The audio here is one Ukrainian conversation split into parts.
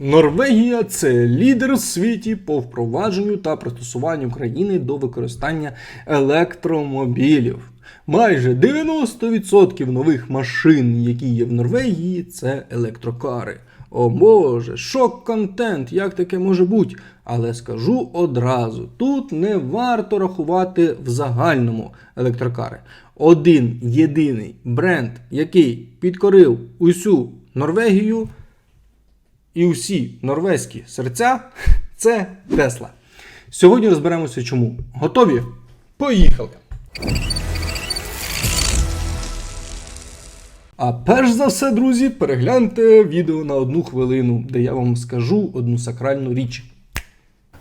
Норвегія це лідер в світі по впровадженню та пристосуванню країни до використання електромобілів. Майже 90% нових машин, які є в Норвегії, це електрокари. О Боже, шок-контент, як таке може бути? Але скажу одразу: тут не варто рахувати в загальному електрокари. Один єдиний бренд, який підкорив усю Норвегію, і усі норвезькі серця це Тесла. Сьогодні розберемося чому. Готові? Поїхали! А перш за все, друзі, перегляньте відео на одну хвилину, де я вам скажу одну сакральну річ.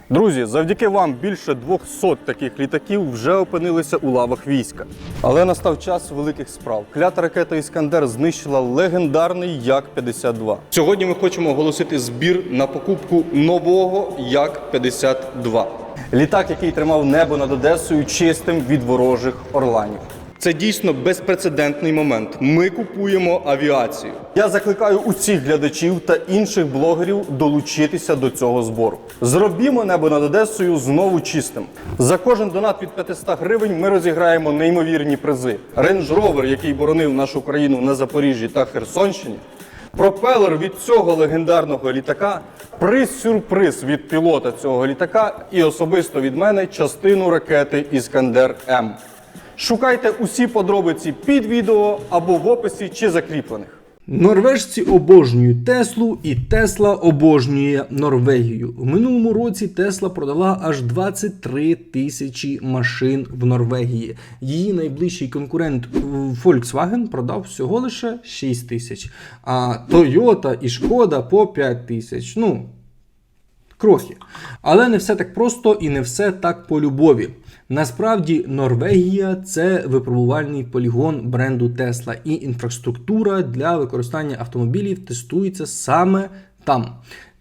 Друзі, завдяки вам більше 200 таких літаків вже опинилися у лавах війська. Але настав час великих справ. Клята ракета Іскандер знищила легендарний Як-52. Сьогодні ми хочемо оголосити збір на покупку нового Як-52. Літак, який тримав небо над Одесою чистим від ворожих орланів. Це дійсно безпрецедентний момент. Ми купуємо авіацію. Я закликаю усіх глядачів та інших блогерів долучитися до цього збору. Зробімо небо над Одесою знову чистим. За кожен донат від 500 гривень ми розіграємо неймовірні призи. Рейндж Ровер, який боронив нашу країну на Запоріжжі та Херсонщині. Пропелер від цього легендарного літака, приз-сюрприз від пілота цього літака і особисто від мене частину ракети Іскандер М. Шукайте усі подробиці під відео або в описі чи закріплених. Норвежці обожнюють Теслу, і Тесла обожнює Норвегію. В минулому році Тесла продала аж 23 тисячі машин в Норвегії. Її найближчий конкурент Volkswagen продав всього лише 6 тисяч. А Toyota і Шкода по 5 тисяч. Ну, крохи. Але не все так просто і не все так по любові. Насправді Норвегія це випробувальний полігон бренду Тесла, і інфраструктура для використання автомобілів тестується саме там.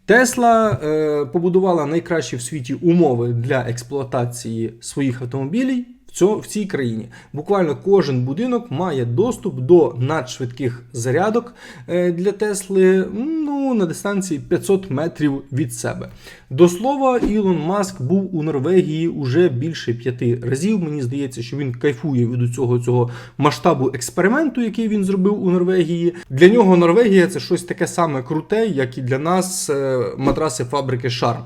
Тесла е, побудувала найкращі в світі умови для експлуатації своїх автомобілів в, цьо, в цій країні. Буквально кожен будинок має доступ до надшвидких зарядок е, для Тесли ну, на дистанції 500 метрів від себе. До слова, Ілон Маск був у Норвегії уже більше п'яти разів. Мені здається, що він кайфує від цього, цього масштабу експерименту, який він зробив у Норвегії. Для нього Норвегія це щось таке саме круте, як і для нас е, матраси фабрики Шарм.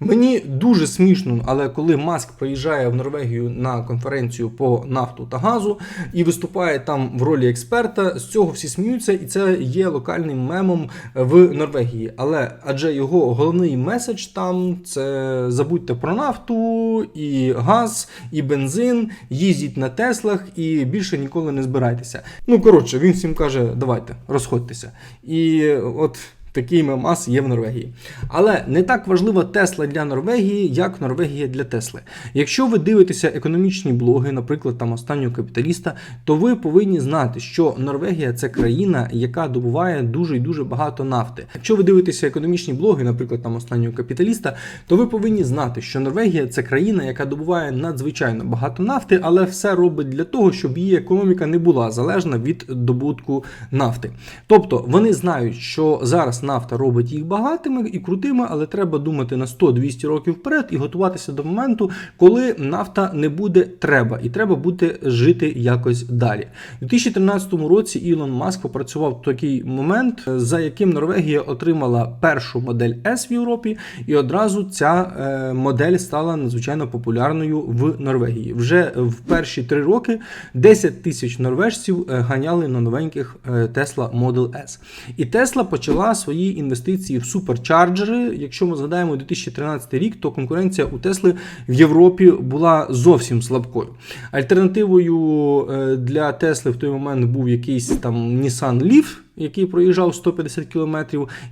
Мені дуже смішно, але коли Маск приїжджає в Норвегію на конференцію по нафту та газу і виступає там в ролі експерта, з цього всі сміються, і це є локальним мемом в Норвегії. Але адже його головний меседж там це забудьте про нафту, і газ, і бензин, їздіть на Теслах і більше ніколи не збирайтеся. Ну коротше, він всім каже: давайте, розходьтеся. І от. Такий мемас є в Норвегії. Але не так важлива Тесла для Норвегії, як Норвегія для Тесли. Якщо ви дивитеся економічні блоги, наприклад, там останнього капіталіста, то ви повинні знати, що Норвегія це країна, яка добуває дуже і дуже багато нафти. Якщо ви дивитеся економічні блоги, наприклад, там останнього капіталіста, то ви повинні знати, що Норвегія це країна, яка добуває надзвичайно багато нафти, але все робить для того, щоб її економіка не була залежна від добутку нафти. Тобто вони знають, що зараз нафта робить їх багатими і крутими, але треба думати на 100-200 років вперед і готуватися до моменту, коли нафта не буде треба, і треба буде жити якось далі. У 2013 році Ілон Маск попрацював такий момент, за яким Норвегія отримала першу модель S в Європі, і одразу ця е, модель стала надзвичайно популярною в Норвегії. Вже в перші три роки 10 тисяч норвежців е, ганяли на новеньких е, Tesla Model S. І Tesla почала свої інвестиції в суперчарджери. Якщо ми згадаємо 2013 рік, то конкуренція у Тесли в Європі була зовсім слабкою. Альтернативою е, для Тесли в той момент був якийсь там Nissan Leaf, який проїжджав 150 км,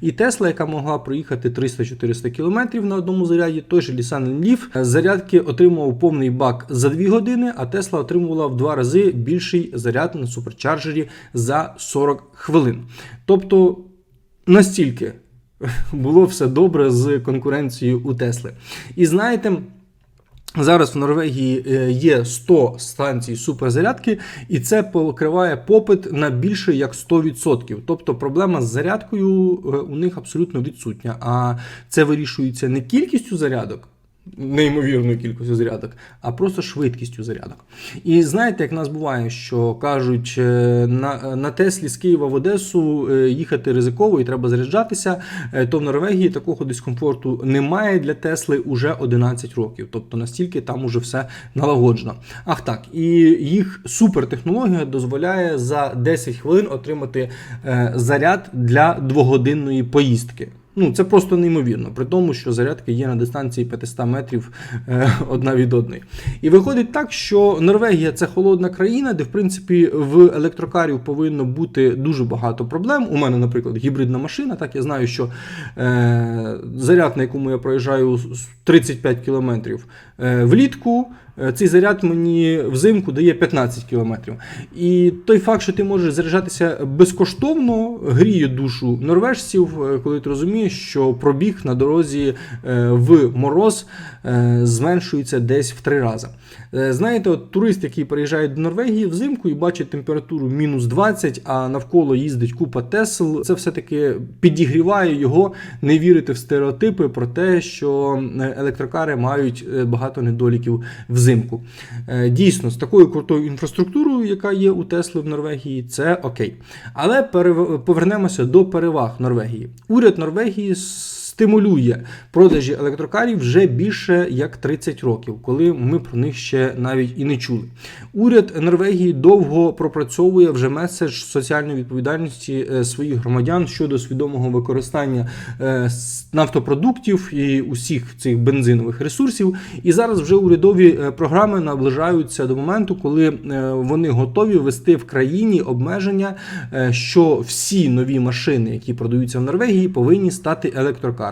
і Тесла, яка могла проїхати 300-400 км на одному заряді, той же Nissan Leaf зарядки отримував повний бак за 2 години, а Тесла отримувала в два рази більший заряд на суперчарджері за 40 хвилин. Тобто настільки було все добре з конкуренцією у Тесли. І знаєте. Зараз в Норвегії е, є 100 станцій суперзарядки, і це покриває попит на більше як 100%. Тобто проблема з зарядкою е, у них абсолютно відсутня. А це вирішується не кількістю зарядок. Неймовірною кількістю зарядок, а просто швидкістю зарядок. І знаєте, як в нас буває, що кажуть, е, на, на Теслі з Києва в Одесу е, їхати ризиково і треба заряджатися, е, то в Норвегії такого дискомфорту немає для Тесли уже 11 років. Тобто настільки там уже все налагоджено. Ах так, і їх супертехнологія дозволяє за 10 хвилин отримати заряд для двогодинної поїздки. Ну, це просто неймовірно, при тому, що зарядки є на дистанції 500 метрів е, одна від одної. І виходить так, що Норвегія це холодна країна, де в принципі в електрокарів повинно бути дуже багато проблем. У мене, наприклад, гібридна машина. Так я знаю, що е, заряд, на якому я проїжджаю 35 кілометрів е, влітку. Е, Цей заряд мені взимку дає 15 кілометрів. І той факт, що ти можеш заряджатися безкоштовно, гріє душу норвежців, е, коли ти розумієш, що пробіг на дорозі е, в мороз зменшується десь в три рази. Знаєте, от турист, який приїжджає до Норвегії взимку і бачить температуру мінус 20, а навколо їздить купа Тесл, це все-таки підігріває його не вірити в стереотипи про те, що електрокари мають багато недоліків взимку. Е, Дійсно, з такою крутою інфраструктурою, яка є у Тесли в Норвегії, це окей. Але повернемося до переваг Норвегії. Уряд Норвегії стимулює продажі електрокарів вже більше як 30 років, коли ми про них ще навіть і не чули. Уряд Норвегії довго пропрацьовує вже меседж соціальної відповідальності е, своїх громадян щодо свідомого використання е, нафтопродуктів і усіх цих бензинових ресурсів. І зараз вже урядові е, програми наближаються до моменту, коли вони готові ввести в країні обмеження, що всі нові машини, які продаються в Норвегії, повинні стати електрокарами.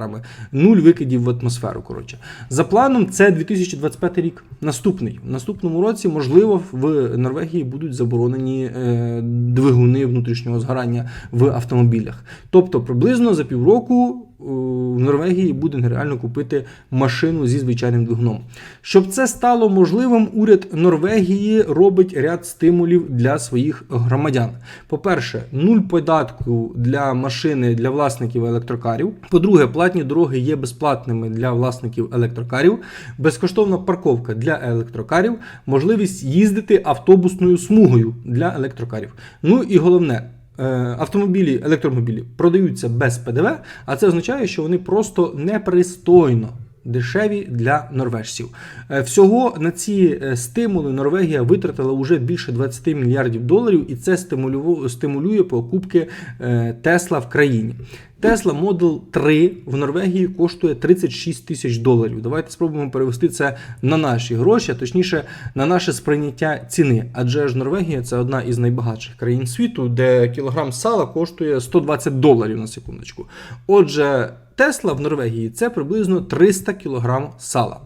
Нуль викидів в атмосферу. Коротше, за планом, це 2025 рік. Наступний в наступному році, можливо, в Норвегії будуть заборонені е, двигуни внутрішнього згорання в автомобілях. Тобто, приблизно за півроку в Норвегії буде нереально купити машину зі звичайним двигуном. Щоб це стало можливим, уряд Норвегії робить ряд стимулів для своїх громадян. По-перше, нуль податку для машини для власників електрокарів. По-друге, платні дороги є безплатними для власників електрокарів, безкоштовна парковка для електрокарів, можливість їздити автобусною смугою для електрокарів. Ну і головне. Е, Автомобілі, електромобілі продаються без ПДВ, а це означає, що вони просто непристойно дешеві для норвежців. Е, Всього на ці е, стимули Норвегія витратила вже більше 20 мільярдів доларів, і це стимулює покупки е, Тесла в країні. Tesla Model 3 в Норвегії коштує 36 тисяч доларів. Давайте спробуємо перевести це на наші гроші, а точніше на наше сприйняття ціни. Адже ж Норвегія це одна із найбагатших країн світу, де кілограм сала коштує 120 доларів на секундочку. Отже. Тесла в Норвегії це приблизно 300 кг сала.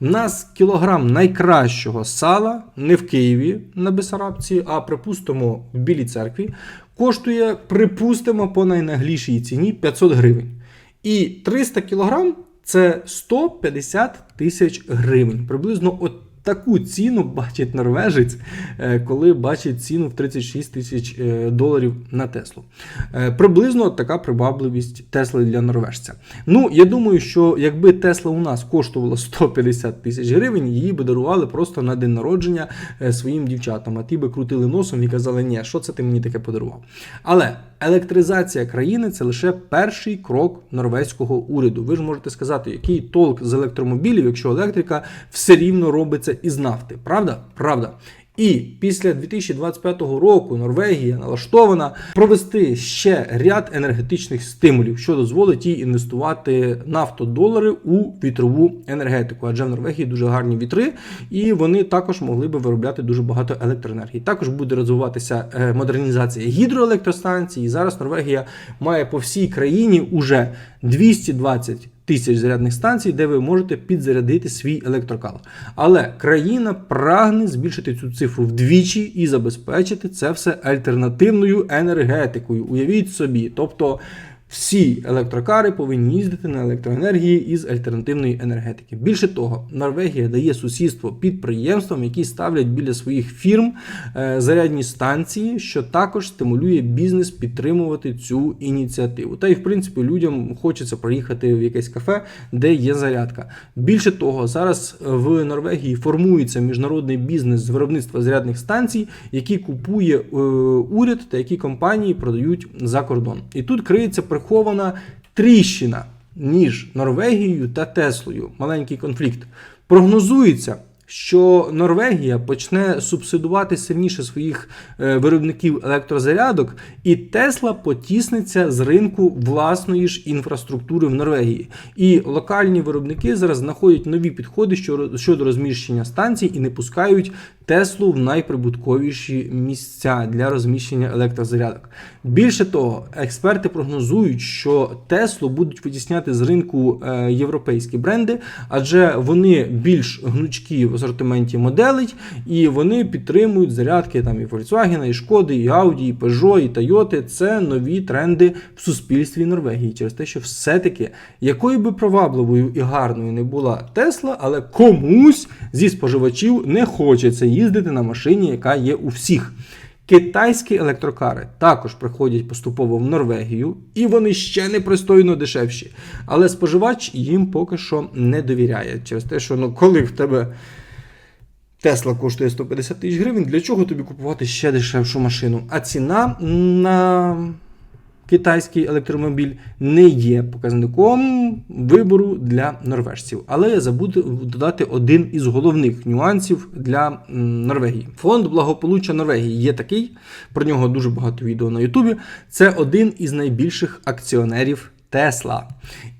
У нас кілограм найкращого сала не в Києві на Бесарабці, а припустимо в Білій церкві, коштує, припустимо, по найнаглішій ціні 500 гривень. І 300 кг це 150 тисяч гривень. Приблизно от таку ціну бачить норвежець, е, коли бачить ціну в 36 тисяч е, доларів на Теслу. Е, Приблизно така привабливість Тесли для норвежця. Ну, я думаю, що якби Тесла у нас коштувала 150 тисяч гривень, її би дарували просто на день народження своїм дівчатам. А ті би крутили носом і казали, ні, що це ти мені таке подарував. Але електризація країни це лише перший крок норвезького уряду. Ви ж можете сказати, який толк з електромобілів, якщо електрика все рівно робиться із нафти. Правда? Правда. І після 2025 року Норвегія налаштована провести ще ряд енергетичних стимулів, що дозволить їй інвестувати нафтодолари у вітрову енергетику. Адже в Норвегії дуже гарні вітри, і вони також могли би виробляти дуже багато електроенергії. Також буде розвиватися е, модернізація гідроелектростанцій. І зараз Норвегія має по всій країні уже 220 тисяч зарядних станцій, де ви можете підзарядити свій електрокал. Але країна прагне збільшити цю цифру вдвічі і забезпечити це все альтернативною енергетикою. Уявіть собі, тобто. Всі електрокари повинні їздити на електроенергії із альтернативної енергетики. Більше того, Норвегія дає сусідство підприємствам, які ставлять біля своїх фірм е, зарядні станції, що також стимулює бізнес підтримувати цю ініціативу. Та й в принципі людям хочеться проїхати в якесь кафе, де є зарядка. Більше того, зараз в Норвегії формується міжнародний бізнес з виробництва зарядних станцій, які купує е, уряд та які компанії продають за кордон. І тут криється прихована тріщина між Норвегією та Теслою. Маленький конфлікт. Прогнозується. Що Норвегія почне субсидувати сильніше своїх е, виробників електрозарядок, і Тесла потісниться з ринку власної ж інфраструктури в Норвегії. І локальні виробники зараз знаходять нові підходи щодо- щодо розміщення станцій і не пускають Теслу в найприбутковіші місця для розміщення електрозарядок. Більше того, експерти прогнозують, що Теслу будуть витісняти з ринку е, європейські бренди, адже вони більш гнучкі в асортименті моделей, і вони підтримують зарядки там і Volkswagen, і Шкоди, і Audi, і Peugeot, і Toyota. Це нові тренди в суспільстві Норвегії через те, що все-таки якою би привабливою і гарною не була Тесла, але комусь зі споживачів не хочеться їздити на машині, яка є у всіх. Китайські електрокари також приходять поступово в Норвегію, і вони ще непристойно дешевші. Але споживач їм поки що не довіряє через те, що ну, коли в тебе Тесла коштує 150 тисяч гривень, для чого тобі купувати ще дешевшу машину? А ціна на китайський електромобіль не є показником вибору для норвежців. Але я забуду додати один із головних нюансів для Норвегії. Фонд благополуччя Норвегії є такий, про нього дуже багато відео на Ютубі. Це один із найбільших акціонерів. Тесла.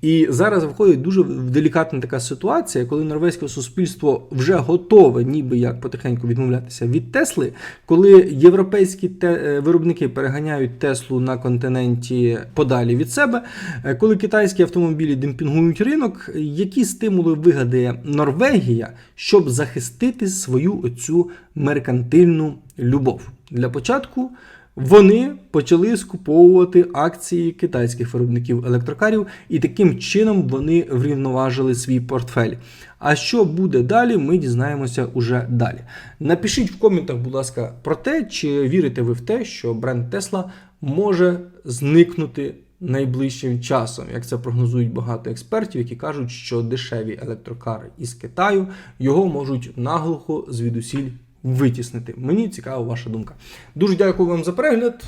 І зараз виходить дуже делікатна така ситуація, коли норвезьке суспільство вже готове, ніби як потихеньку відмовлятися від Тесли, коли європейські те, е, виробники переганяють Теслу на континенті подалі від себе, е, коли китайські автомобілі демпінгують ринок, які стимули вигадає Норвегія, щоб захистити свою оцю меркантильну любов? Для початку. Вони почали скуповувати акції китайських виробників електрокарів, і таким чином вони врівноважили свій портфель. А що буде далі, ми дізнаємося уже далі. Напишіть в коментах, будь ласка, про те, чи вірите ви в те, що бренд Tesla може зникнути найближчим часом, як це прогнозують багато експертів, які кажуть, що дешеві електрокари із Китаю його можуть наглухо звідусіль витіснити. Мені цікава ваша думка. Дуже дякую вам за перегляд.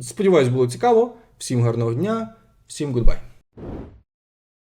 Сподіваюсь, було цікаво. Всім гарного дня, всім гудбай.